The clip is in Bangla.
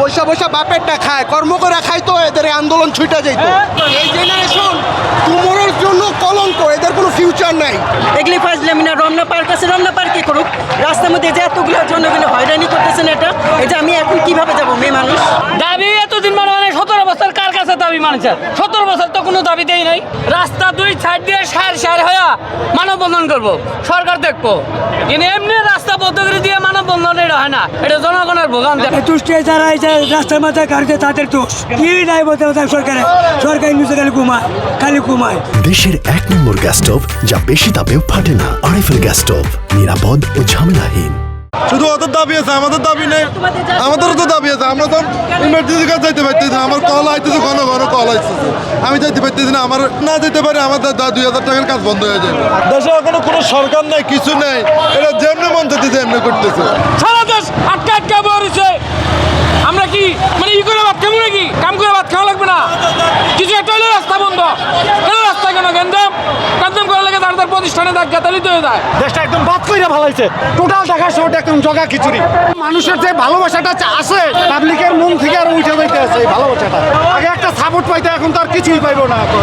বৈশা বৈশা বাপেরটা খায় কর্ম করে খায় তো এদের আন্দোলন ছুটে যেত এই জেনারেশন টুমোরোর জন্য কলঙ্ক এদের কোনো ফিউচার নাই। এগুলি ফাজলামি না রমনা পার্ক আছে রমনা পার্কে করুক? রাস্তার মধ্যে যে এতগুলো জনগণ হয়রানি করতেছেন এটা এই যে আমি এখন কীভাবে যাব মেয়ে মানুষ? দাবি এতদিন মানে মানে সতেরো বছর কার কাছে দাবি মানছে? সতেরো বছর তো কোনো দাবি দেই নাই। রাস্তা দুই সাইড দিয়ে সার সার হয়ে মানববন্ধন করব সরকার দেখব। কিন্তু এমনি রাস্তা পদ্ধতি দিয়ে এটা হয় না এটা জনগণের ভোগান তুষ্টে যারা এই যে রাস্তার মাথায় কাটছে তাদের দোষ। কি নাই বলতে হবে সরকারে? সরকার নিচে খালি ঘুমায় খালি ঘুমায়। দেশের এক নম্বর গ্যাস স্টোভ যা বেশি তাপেও ফাটে না আরএফএল গ্যাস স্টোভ নিরাপদ ও ঝামেলাহীন। শুধু ওদের দাবি আছে আমাদের দাবি নেই। আমাদেরও তো দাবি আছে আমরা তো ইমার্জেন্সি কাজ যাইতে পারতেছি না আমার কল আইতেছে ঘন ঘন কল আইতেছে। আমি যাইতে পারতেছি না আমার না যেতে পারি আমার দা- দুই হাজার টাকার কাজ বন্ধ হয়ে যাবে দেশে এখনও কোনো সরকার নাই কিছু নেই। চাইতেছে এমনি করতেছে। সারা দেশ আটকা আটকা বসে আমরা কি মানে ই করে ভাত খাব নাকি? কাম করে ভাত খাওয়া লাগবে না। কিছু একটা হলে রাস্তা বন্ধ। কেন রাস্তা কেন? গেন্দাম। গেন্দাম করার লাগে তার তার প্রতিষ্ঠানে দেখ গেতালিত হয়ে যায়। দেশটা একদম বাদ কইরা ভালাইছে। টোটাল ঢাকা শহরটা একদম জগা খিচুড়ি। মানুষের যে ভালোবাসাটা আছে পাবলিকের মন থেকে আর উঠে যাইতে আছে এই ভালোবাসাটা। আগে একটা সাপোর্ট পাইতে এখন তার কিছুই পাইবো না। এখন।